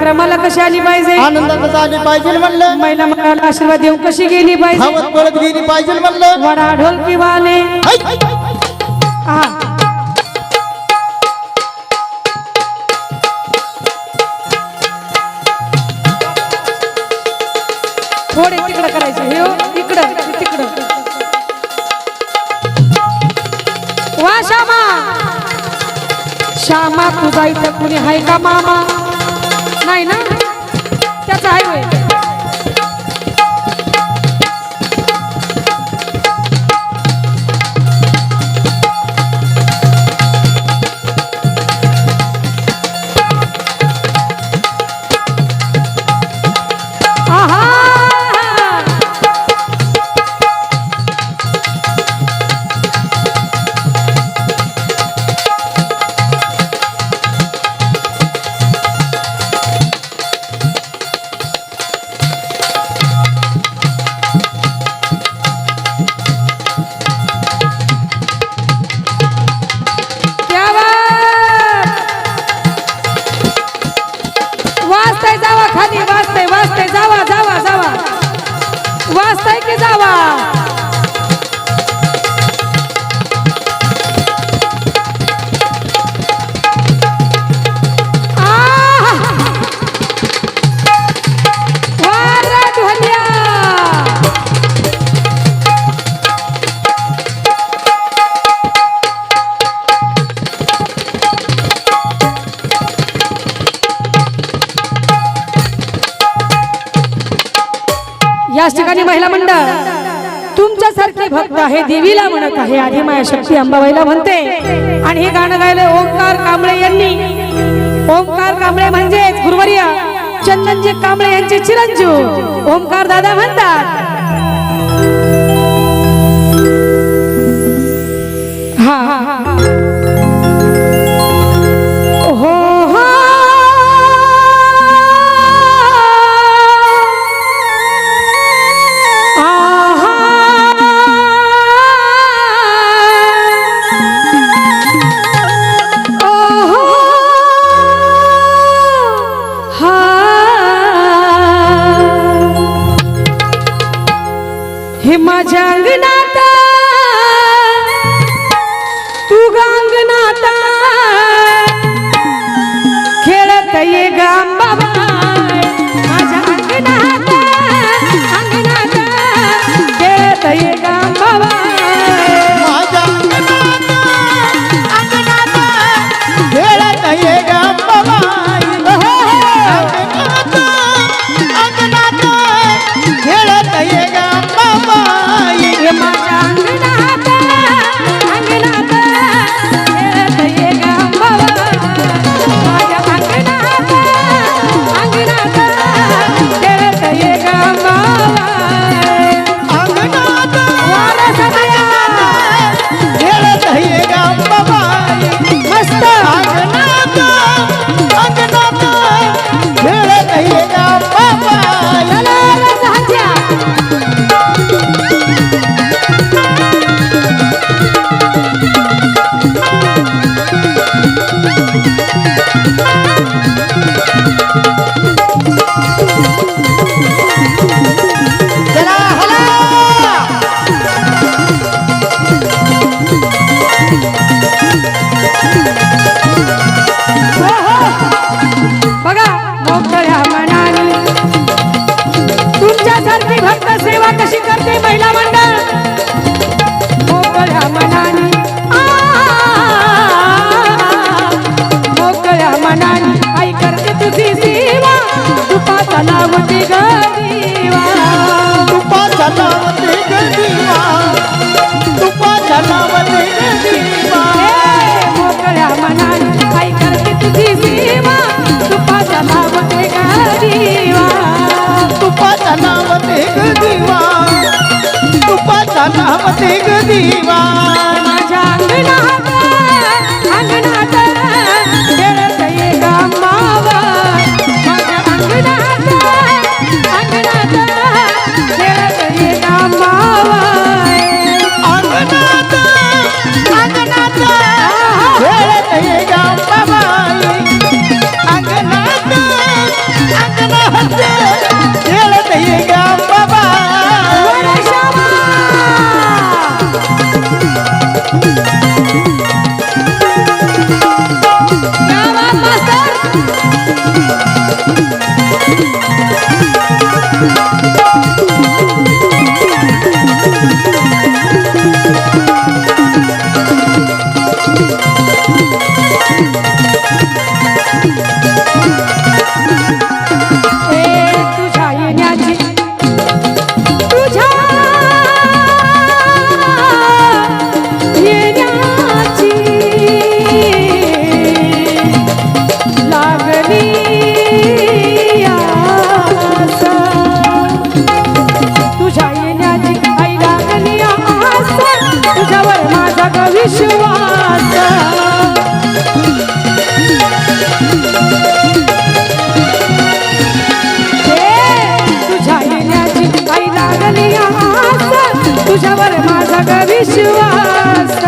कार्यक्रमाला कशी आली पाहिजे? आनंदात आली पाहिजे म्हणलं. महिला मंडळाला आशीर्वाद देऊन कशी गेली पाहिजे? पळत गेली पाहिजे म्हणलं. वडा ढोलकी वाले वाजतय जावा खाली वाजतय वाजतय जावा जावा जावा. वाजतय की जावा? ठिकाणी महिला मंडळ तुमच्यासारखे भक्त हे देवीला म्हणत आहे. आधी माया शक्ती अंबाबाईला म्हणते. आणि हे गाणं गायलं ओंकार कांबळे यांनी. ओंकार कांबळे म्हणजेच गुरुवर्य चंदनजी कांबळे यांचे चिरंजीव. ओंकार दादा म्हणतात gama विश्वास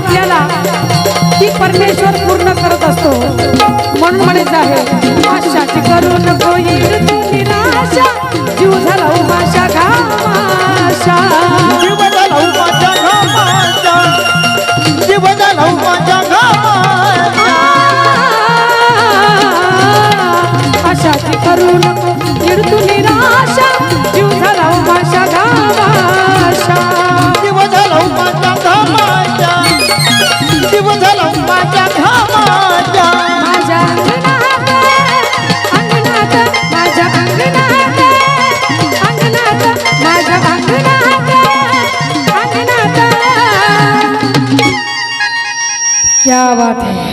आपल्याला ती परमेश्वर पूर्ण करत असतो. म्हणून म्हणायचं आहे आशाची करून गोई निराशा. जीव झाला उमाशा घा क्या बात है